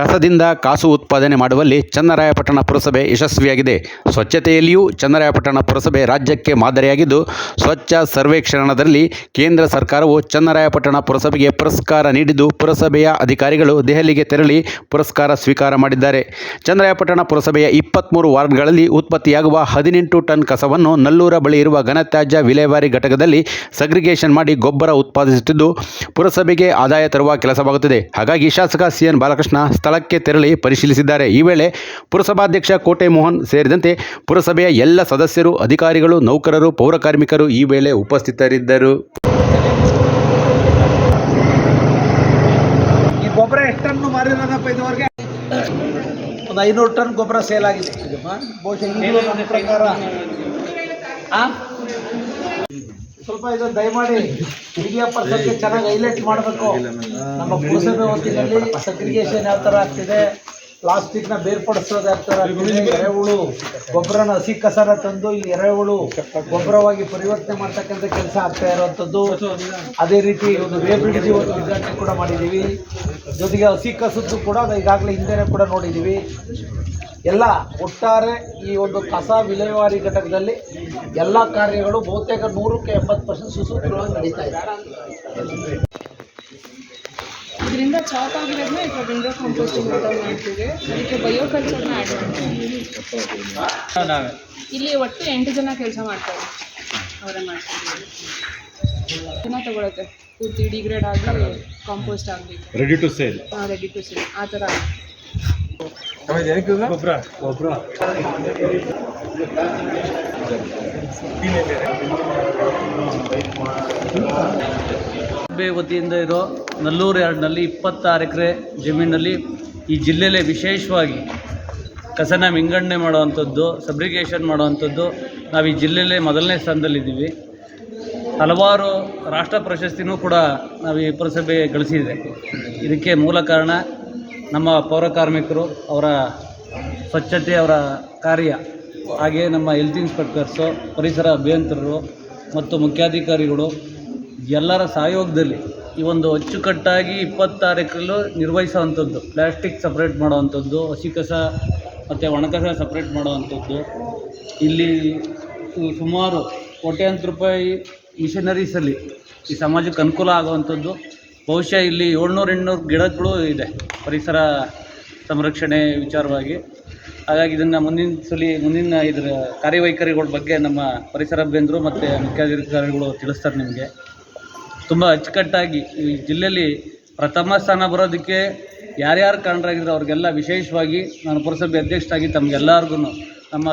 ಕಸದಿಂದ ಕಾಸು ಉತ್ಪಾದನೆ ಮಾಡುವಲ್ಲಿ ಚನ್ನರಾಯಪಟ್ಟಣ ಪುರಸಭೆ ಯಶಸ್ವಿಯಾಗಿದೆ. ಸ್ವಚ್ಛತೆಯಲ್ಲಿಯೂ ಚನ್ನರಾಯಪಟ್ಟಣ ಪುರಸಭೆ ರಾಜ್ಯಕ್ಕೆ ಮಾದರಿಯಾಗಿದ್ದು, ಸ್ವಚ್ಛ ಸರ್ವೇಕ್ಷಣದಲ್ಲಿ ಕೇಂದ್ರ ಸರ್ಕಾರವು ಚನ್ನರಾಯಪಟ್ಟಣ ಪುರಸಭೆಗೆ ಪುರಸ್ಕಾರ ನೀಡಿದ್ದು, ಪುರಸಭೆಯ ಅಧಿಕಾರಿಗಳು ದೆಹಲಿಗೆ ತೆರಳಿ ಪುರಸ್ಕಾರ ಸ್ವೀಕಾರ ಮಾಡಿದ್ದಾರೆ. ಚನ್ನರಾಯಪಟ್ಟಣ ಪುರಸಭೆಯ ಇಪ್ಪತ್ತ್ಮೂರು ವಾರ್ಡ್ಗಳಲ್ಲಿ ಉತ್ಪತ್ತಿಯಾಗುವ ಹದಿನೆಂಟು ಟನ್ ಕಸವನ್ನು ನಲ್ಲೂರ ಬಳಿ ಇರುವ ಘನತ್ಯಾಜ್ಯ ವಿಲೇವಾರಿ ಘಟಕದಲ್ಲಿ ಸಗ್ರಿಗೇಷನ್ ಮಾಡಿ ಗೊಬ್ಬರ ಉತ್ಪಾದಿಸುತ್ತಿದ್ದು, ಪುರಸಭೆಗೆ ಆದಾಯ ತರುವ ಕೆಲಸವಾಗುತ್ತಿದೆ. ಹಾಗಾಗಿ ಶಾಸಕ ಸಿಎನ್ ಬಾಲಕೃಷ್ಣ ಸ್ಥಳಕ್ಕೆ ತೆರಳಿ ಪರಿಶೀಲಿಸಿದ್ದಾರೆ. ಈ ವೇಳೆ ಪುರಸಭಾಧ್ಯಕ್ಷ ಕೋಟೆ ಮೋಹನ್ ಸೇರಿದಂತೆ ಪುರಸಭೆಯ ಎಲ್ಲ ಸದಸ್ಯರು, ಅಧಿಕಾರಿಗಳು, ನೌಕರರು ಪೌರಕಾರ್ಮಿಕರು ಈ ವೇಳೆ ಉಪಸ್ಥಿತರಿದ್ದರು. ಒಂದು ಐನೂರು ಟನ್ ಗೊಬ್ಬರ ಸೇಲ್ ಆಗಿದೆ. ಸ್ವಲ್ಪ ಇದು ದಯಮಾಡಿ ಮೀಡಿಯಾ ಪರ್ಸನ್ಗೆ ಚೆನ್ನಾಗಿ ಹೈಲೈಟ್ ಮಾಡಬೇಕು. ನಮ್ಮ ಪುರಸಭೆ ಹೊತ್ತಿನಲ್ಲಿ ಸಗ್ರಿಗೇಷನ್ ಯಾವ ಥರ ಆಗ್ತಿದೆ ಪ್ಲಾಸ್ಟಿಕ್ನ ಬೇರ್ಪಡಿಸೋದು ಯಾವ ಥರ ಎರೆಹುಳು, ಗೊಬ್ಬರನ ಹಸಿ ಕಸನ ತಂದು ಇಲ್ಲಿ ಎರೆಹುಳು ಗೊಬ್ಬರವಾಗಿ ಪರಿವರ್ತನೆ ಮಾಡ್ತಕ್ಕಂಥ ಕೆಲಸ ಆಗ್ತಾ ಇರುವಂಥದ್ದು. ಅದೇ ರೀತಿ ಒಂದು ವೇಬ್ರಿಡ್ಜ್ ಒಂದು ಉದ್ಘಾಟನೆ ಕೂಡ ಮಾಡಿದ್ದೀವಿ. ಜೊತೆಗೆ ಹಸಿ ಕಸದ್ದು ಕೂಡ ಈಗಾಗಲೇ ಹಿಂದೆನೇ ಕೂಡ ನೋಡಿದ್ದೀವಿ. ಎಲ್ಲ ಒಟ್ಟಾರೆ ಈ ಒಂದು ಕಸ ವಿಲೇವಾರಿ ಘಟಕದಲ್ಲಿ ಎಲ್ಲ ಕಾರ್ಯಗಳು ಬಹುತೇಕ ನೂರಕ್ಕೆ ಎಂಬತ್ತು ಪರ್ಸೆಂಟ್ ಸುಸೂತ್ರವಾಗಿ ನಡೀತಾ ಇದೆ. ಇದರಿಂದ ಚಾಪ್ ಆಗಿರೋದನ್ನ ಈಗ ವಿಂಡೋ ಕಾಂಪೋಸ್ಟಿಂಗ್ ಮಾಡ್ತೀವಿ. ಅದಕ್ಕೆ ಬಯೋ ಕಲ್ಚರ್ನ ಆ್ಯಡ್ ಮಾಡ್ತೀವಿ. ಇಲ್ಲಿ ಒಟ್ಟು ಎಂಟು ಜನ ಕೆಲಸ ಮಾಡ್ತಾರೆ. ಅವರೇ ಮಾಡ್ತೀವಿ ಜನ ತಗೊಳುತ್ತೆ. ಪೂರ್ತಿ ಡಿಗ್ರೇಡ್ ಆಗಿ ಕಾಂಪೋಸ್ಟ್ ಆಗಬೇಕು. Ready to sale ready to sale ಆ ಥರ ಗೊಬ್ಬರ ಗೊಬ್ಬರ ಸಭೆ ವತಿಯಿಂದ ಇರೋ ನಲ್ಲೂರು ಯಾರ್ಡ್ನಲ್ಲಿ ಇಪ್ಪತ್ತಾರು ಎಕರೆ ಜಮೀನಲ್ಲಿ ಈ ಜಿಲ್ಲೆಯಲ್ಲೇ ವಿಶೇಷವಾಗಿ ಕಸನ ವಿಂಗಡಣೆ ಮಾಡುವಂಥದ್ದು ಸಬ್ರಿಗೇಷನ್ ಮಾಡುವಂಥದ್ದು ನಾವು ಈ ಜಿಲ್ಲೆಯಲ್ಲೇ ಮೊದಲನೇ ಸ್ಥಾನದಲ್ಲಿದ್ದೀವಿ. ಹಲವಾರು ರಾಷ್ಟ್ರ ಪ್ರಶಸ್ತಿನೂ ಕೂಡ ನಾವು ಈ ಪುರಸಭೆ ಗಳಿಸಿದೆ. ಇದಕ್ಕೆ ಮೂಲ ಕಾರಣ ನಮ್ಮ ಪೌರ ಕಾರ್ಮಿಕರು ಅವರ ಸ್ವಚ್ಛತೆ, ಅವರ ಕಾರ್ಯ, ಹಾಗೆ ನಮ್ಮ ಹೆಲ್ತ್ ಇನ್ಸ್ಪೆಕ್ಟರ್ಸು ಪರಿಸರ ಅಭಿಯಂತರರು ಮತ್ತು ಮುಖ್ಯಾಧಿಕಾರಿಗಳು ಎಲ್ಲರ ಸಹಯೋಗದಲ್ಲಿ ಈ ಒಂದು ಅಚ್ಚುಕಟ್ಟಾಗಿ ಇಪ್ಪತ್ತಾರಕ್ಕಲ್ಲೂ ನಿರ್ವಹಿಸುವಂಥದ್ದು ಪ್ಲ್ಯಾಸ್ಟಿಕ್ ಸಪ್ರೇಟ್ ಮಾಡುವಂಥದ್ದು, ಹಸಿ ಕಸ ಮತ್ತು ಒಣಕಸ ಸಪ್ರೇಟ್ ಮಾಡುವಂಥದ್ದು. ಇಲ್ಲಿ ಸುಮಾರು ಕೋಟ್ಯಾಂತರ ರೂಪಾಯಿ ಮಿಷನರೀಸಲ್ಲಿ ಈ ಸಮಾಜಕ್ಕೆ ಅನುಕೂಲ ಆಗುವಂಥದ್ದು. ಬಹುಶಃ ಇಲ್ಲಿ ಏಳ್ನೂರು, ಎಂಟುನೂರು ಗಿಡಗಳು ಇದೆ ಪರಿಸರ ಸಂರಕ್ಷಣೆ ವಿಚಾರವಾಗಿ. ಹಾಗಾಗಿ ಇದನ್ನು ಮುಂದಿನ ಸಲ, ಮುಂದಿನ ಇದರ ಕಾರ್ಯವೈಖರಿಗಳ ಬಗ್ಗೆ ನಮ್ಮ ಪರಿಸರ ಅಭಿಯಂತರು ಮತ್ತು ಮುಖ್ಯಾಧಿಕಾರಿಗಳು ತಿಳಿಸ್ತಾರೆ ನಿಮಗೆ. ತುಂಬ ಅಚ್ಚುಕಟ್ಟಾಗಿ ಈ ಜಿಲ್ಲೆಯಲ್ಲಿ ಪ್ರಥಮ ಸ್ಥಾನ ಬರೋದಕ್ಕೆ ಯಾರ್ಯಾರು ಕಾರಣರಾಗಿದ್ರು ಅವ್ರಿಗೆಲ್ಲ ವಿಶೇಷವಾಗಿ ನಾನು ಪುರಸಭೆ ಅಧ್ಯಕ್ಷರಾಗಿ ತಮಗೆಲ್ಲರಿಗೂ ನಮ್ಮ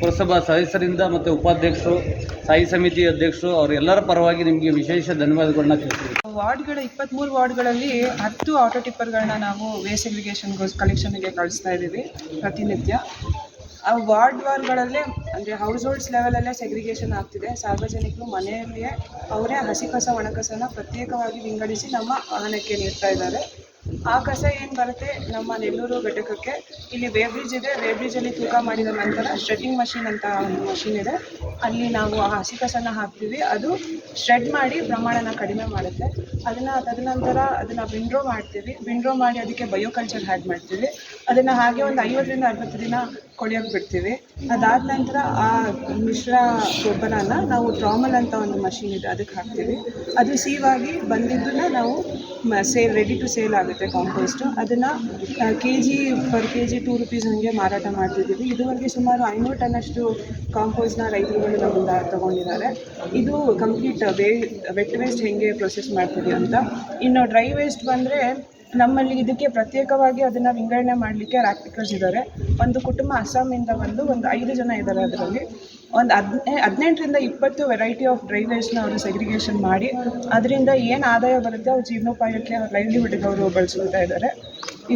ಪುರಸಭಾ ಸದಸ್ಯರಿಂದ ಮತ್ತು ಉಪಾಧ್ಯಕ್ಷರು, ಸ್ಥಾಯಿ ಸಮಿತಿ ಅಧ್ಯಕ್ಷರು ಅವರೆಲ್ಲರ ಪರವಾಗಿ ನಿಮಗೆ ವಿಶೇಷ ಧನ್ಯವಾದಗಳನ್ನ ತಿಳಿಸ್ತೀನಿ. ವಾರ್ಡ್ಗಳ ಇಪ್ಪತ್ತ್ಮೂರು ವಾರ್ಡ್ಗಳಲ್ಲಿ ಹತ್ತು ಆಟೋ ಟಿಪ್ಪರ್ಗಳನ್ನ ನಾವು ವೇಸ್ಟ್ ಸೆಗ್ರಿಗೇಷನ್ಗೋಸ್ ಕಲೆಕ್ಷನ್ಗೆ ಕಳಿಸ್ತಾ ಇದ್ದೀವಿ ಪ್ರತಿನಿತ್ಯ. ಆ ವಾರ್ಡ್ ವಾರ್ಗಳಲ್ಲೇ ಅಂದರೆ ಹೌಸ್ ಹೋಲ್ಡ್ಸ್ ಲೆವೆಲಲ್ಲೇ ಸೆಗ್ರಿಗೇಷನ್ ಆಗ್ತಿದೆ. ಸಾರ್ವಜನಿಕರು ಮನೆಯಲ್ಲಿಯೇ ಅವರೇ ಹಸಿ ಕಸ ಒಣಕಸನ ಪ್ರತ್ಯೇಕವಾಗಿ ವಿಂಗಡಿಸಿ ನಮ್ಮ ವಾಹನಕ್ಕೆ ನೀಡ್ತಾ ಇದ್ದಾರೆ. ಆ ಕಸ ಏನು ಬರುತ್ತೆ ನಮ್ಮ ನೆಲ್ಲೂರು ಘಟಕಕ್ಕೆ ಇಲ್ಲಿ ವೇ ಬ್ರಿಡ್ಜ್ ಇದೆ ವೇ ಬ್ರಿಡ್ಜಲ್ಲಿ ತೂಕ ಮಾಡಿದ ನಂತರ ಶ್ರೆಡ್ಡಿಂಗ್ ಮಷಿನ್ ಅಂತ ಒಂದು ಮಷಿನ್ ಇದೆ. ಅಲ್ಲಿ ನಾವು ಆ ಹಸಿ ಕಸನ ಹಾಕ್ತೀವಿ. ಅದು ಶ್ರೆಡ್ ಮಾಡಿ ಪ್ರಮಾಣನ ಕಡಿಮೆ ಮಾಡುತ್ತೆ. ಅದನ್ನು ತದನಂತರ ಅದನ್ನು ವಿಂಡ್ರೋ ಮಾಡ್ತೀವಿ. ವಿಂಡ್ರೋ ಮಾಡಿ ಅದಕ್ಕೆ ಬಯೋ ಕಲ್ಚರ್ ಹ್ಯಾಡ್ ಮಾಡ್ತೀವಿ. ಅದನ್ನು ಹಾಗೆ ಒಂದು ಐವತ್ತರಿಂದ ಅರವತ್ತು ದಿನ ಕೊಳೆಯೋಕೆ ಬಿಡ್ತೀವಿ. ಅದಾದ ನಂತರ ಆ ಮಿಶ್ರ ಗೊಬ್ಬರನ ನಾವು ಟ್ರಾಮಲ್ ಅಂತ ಒಂದು ಮಷಿನ್ ಇದೆ, ಅದಕ್ಕೆ ಹಾಕ್ತೀವಿ. ಅದು ಸೀವಾಗಿ ಬಂದಿದ್ದನ್ನ ನಾವು ಸೇಲ್ ರೆಡಿ ಟು ಸೇಲ್ ಆಗುತ್ತೆ ಕಾಂಪೋಸ್ಟು ಅದನ್ನು K G per K G two rupees ಹಂಗೆ ಮಾರಾಟ ಮಾಡ್ತಿದ್ದೀವಿ. ಇದುವರೆಗೆ ಸುಮಾರು ಐನೂರು ಟನ್ನಷ್ಟು ಕಾಂಪೋಸ್ಟ್ನ ರೈತರುಗಳು ನಮ್ಮಿಂದ ತಗೊಂಡಿದ್ದಾರೆ. ಇದು ಕಂಪ್ಲೀಟ್ ವೇ ವೆಟ್ ವೇಸ್ಟ್ ಹೆಂಗೆ ಪ್ರೊಸೆಸ್ ಮಾಡ್ತೀವಿ ಅಂತ. ಇನ್ನು ಡ್ರೈ ವೇಸ್ಟ್ ಬಂದರೆ ನಮ್ಮಲ್ಲಿ ಇದಕ್ಕೆ ಪ್ರತ್ಯೇಕವಾಗಿ ಅದನ್ನು ವಿಂಗಡಣೆ ಮಾಡಲಿಕ್ಕೆ ರಾಕ್ಟಿಕರ್ಸ್ ಇದ್ದಾರೆ ಒಂದು ಕುಟುಂಬ ಅಸ್ಸಾಮಿಂದ ಬಂದು ಒಂದು ಐದು ಜನ ಇದ್ದಾರೆ ಅದರಲ್ಲಿ. ಒಂದು ಹದಿನೈ, ಹದಿನೆಂಟರಿಂದ ಇಪ್ಪತ್ತು ವೆರೈಟಿ ಆಫ್ ಡ್ರೈ ವೇಸ್ಟ್ನ ಅವರು ಸೆಗ್ರಿಗೇಷನ್ ಮಾಡಿ, ಅದರಿಂದ ಏನು ಆದಾಯ ಬರುತ್ತೆ ಅವ್ರ ಜೀವನೋಪಾಯಕ್ಕೆ ಅವ್ರ ಲೈವ್ಲಿಹುಡ್ಗೆ ಅವರು ಬಳಸ್ಕೊಳ್ತಾ ಇದ್ದಾರೆ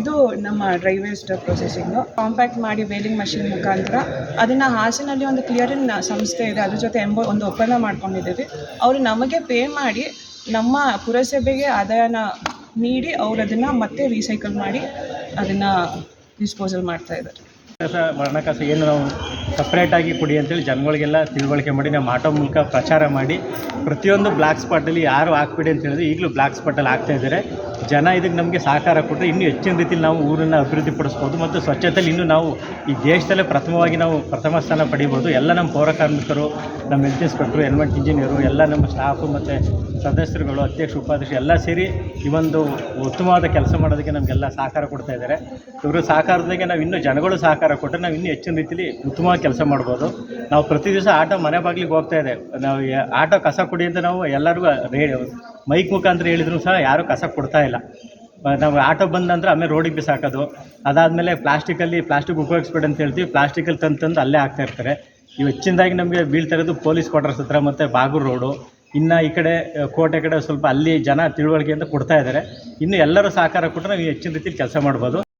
ಇದು ನಮ್ಮ ಡ್ರೈ ವೇಸ್ಟ್ ಪ್ರೊಸೆಸಿಂಗು ಕಾಂಪ್ಯಾಕ್ಟ್ ಮಾಡಿ ವೇಲಿಂಗ್ ಮಷಿನ್ ಮುಖಾಂತರ ಅದನ್ನು ಹಾಸಿನಲ್ಲಿ ಒಂದು ಕ್ಲಿಯರಿನ್ ಸಂಸ್ಥೆ ಇದೆ. ಅದ್ರ ಜೊತೆ ಎಂಬ, ಒಂದು ಒಪ್ಪಂದ ಮಾಡ್ಕೊಂಡಿದ್ದೀವಿ. ಅವರು ನಮಗೆ ಪೇ ಮಾಡಿ ನಮ್ಮ ಪುರಸಭೆಗೆ ಆದಾಯನ ನೀಡಿ ಅವ್ರು ಅದನ್ನು ಮತ್ತೆ ರೀಸೈಕಲ್ ಮಾಡಿ ಅದನ್ನು ಡಿಸ್ಪೋಸಲ್ ಮಾಡ್ತಾ ಇದ್ದಾರೆ. ಕಸ ವರ್ಣಕಸ ಏನು ನಾವು ಸಪ್ರೇಟಾಗಿ ಕೊಡಿ ಅಂತೇಳಿ ಜನಗಳಿಗೆಲ್ಲ ತಿಳುವಳಿಕೆ ಮಾಡಿ ನಮ್ಮ ಆಟೋ ಮೂಲಕ ಪ್ರಚಾರ ಮಾಡಿ ಪ್ರತಿಯೊಂದು ಬ್ಲ್ಯಾಕ್ ಸ್ಪಾಟಲ್ಲಿ ಯಾರು ಹಾಕ್ಬಿಡಿ ಅಂತ ಹೇಳಿದ್ರೆ ಈಗಲೂ ಬ್ಲ್ಯಾಕ್ ಸ್ಪಾಟಲ್ಲಿ ಹಾಕ್ತಾ ಇದ್ದಾರೆ. ಜನ ಇದಕ್ಕೆ ನಮಗೆ ಸಹಕಾರ ಕೊಟ್ಟರೆ ಇನ್ನೂ ಹೆಚ್ಚಿನ ರೀತಿಯಲ್ಲಿ ನಾವು ಊರನ್ನು ಅಭಿವೃದ್ಧಿ ಪಡಿಸ್ಬೋದು ಮತ್ತು ಸ್ವಚ್ಛತೆಯಲ್ಲಿ ಇನ್ನೂ ನಾವು ಈ ದೇಶದಲ್ಲೇ ಪ್ರಥಮವಾಗಿ ನಾವು ಪ್ರಥಮ ಸ್ಥಾನ ಪಡೀಬೋದು. ಎಲ್ಲ ನಮ್ಮ ಪೌರ ಕಾರ್ಮಿಕರು, ನಮ್ಮ ಹೆಲ್ತ್ ಇನ್ಸ್ಪೆಕ್ಟ್ರು ಎನ್ವೆಂಟ್ ಇಂಜಿನಿಯರು, ಎಲ್ಲ ನಮ್ಮ ಸ್ಟಾಫು ಮತ್ತು ಸದಸ್ಯರುಗಳು, ಅಧ್ಯಕ್ಷ, ಉಪಾಧ್ಯಕ್ಷ ಎಲ್ಲ ಸೇರಿ ಈ ಒಂದು ಉತ್ತಮವಾದ ಕೆಲಸ ಮಾಡೋದಕ್ಕೆ ನಮಗೆಲ್ಲ ಸಹಕಾರ ಕೊಡ್ತಾ ಇದ್ದಾರೆ. ಇವರು ಸಹಕಾರದಾಗೆ ನಾವು ಇನ್ನೂ ಜನಗಳು ಸಹಕಾರ ಕೊಟ್ಟರೆ ನಾವು ಇನ್ನೂ ಹೆಚ್ಚಿನ ರೀತಿಯಲ್ಲಿ ಉತ್ತಮವಾಗಿ ಕೆಲಸ ಮಾಡ್ಬೋದು. ನಾವು ಪ್ರತಿ ದಿವಸ ಆಟೋ ಮನೆ ಬಾಗಿಲಿಗೆ ಹೋಗ್ತಾ ಇದೆ. ನಾವು ಆಟೋ ಕಸ ಕೊಡಿ ಅಂತ ನಾವು ಎಲ್ಲರಿಗೂ ರೇ ಮೈಕ್ ಮುಖಾಂತರ ಹೇಳಿದ್ರು ಸಹ ಯಾರೂ ಕಸ ಕೊಡ್ತಾ ಇಲ್ಲ. ಮ- ನಾವು ಆಟೋ ಬಂದ್ ನಂತರ ಆಮೇಲೆ ರೋಡಿಗೆ ಬಿಸಾಕೋದು. ಅದಾದಮೇಲೆ ಪ್ಲಾಸ್ಟಿಕಲ್ಲಿ ಪ್ಲಾಸ್ಟಿಕ್ ಉಪಯೋಗಿಸ್ಬೇಡಿ ಅಂತ ಹೇಳ್ತೀವಿ. ಪ್ಲಾಸ್ಟಿಕಲ್ಲಿ ತಂದು ತಂದು ಅಲ್ಲೇ ಹಾಕ್ತಾ ಇರ್ತಾರೆ. ಇವು ಹೆಚ್ಚಿನದಾಗಿ ನಮಗೆ ಬೀಳ್ತಾ ಇರೋದು ಪೊಲೀಸ್ ಕ್ವಾರ್ಟರ್ಸ್ ಹತ್ರ ಮತ್ತು ಬಾಗೂರು ರೋಡು. ಇನ್ನು ಈ ಕಡೆ ಕೋಟೆ ಕಡೆ ಸ್ವಲ್ಪ ಅಲ್ಲಿ ಜನ ತಿಳುವಳಿಕೆಯಿಂದ ಕೊಡ್ತಾ ಇದ್ದಾರೆ. ಇನ್ನು ಎಲ್ಲರೂ ಸಹಕಾರ ಕೊಟ್ಟರೆ ನಾವು ಹೆಚ್ಚಿನ ರೀತಿಯಲ್ಲಿ ಕೆಲಸ ಮಾಡ್ಬೋದು.